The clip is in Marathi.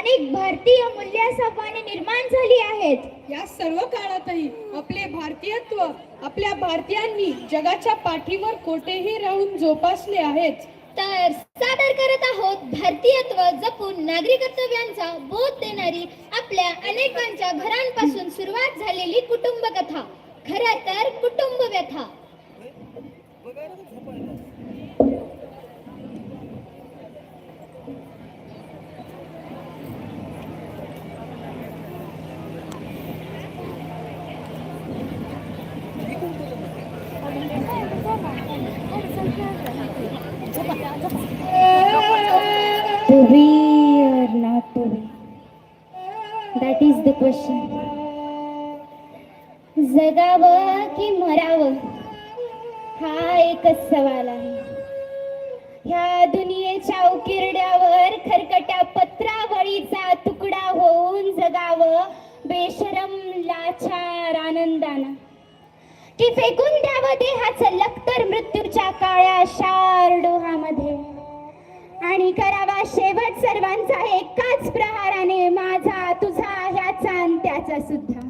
अनेक भारतीय मूल्यासवाने निर्माण झाली आहेत. या सर्व काळातही आपले भारतीयत्व आपल्या भारतीयांनी जगाच्या पाठीवर कोठेही राहून जोपासले आहेत. तर सादर करत आहोत भारतीयत्व जपून नागरी कर्तव्यांचा बोध देणारी आपल्या अनेकांच्या घरांपासून सुरुवात झालेली कुटुंब कथा खरं तर कुटुंब व्यथा To be or not to be? That is the question. जगावं की मरावं हा एकच सवाल आहे ह्या दुनियेच्या उकिरड्यावर खरकट्या पत्रावळीचा तुकडा होऊन जगावं बेशरम लाचार आनंदानं की फेकून द्यावं देहाचं लखतर मृत्यूच्या काळ्या शार शेवट सर्वांचा एकाच प्रहाराने माझा तुझा ह्याचा आणि त्याचा सुद्धा.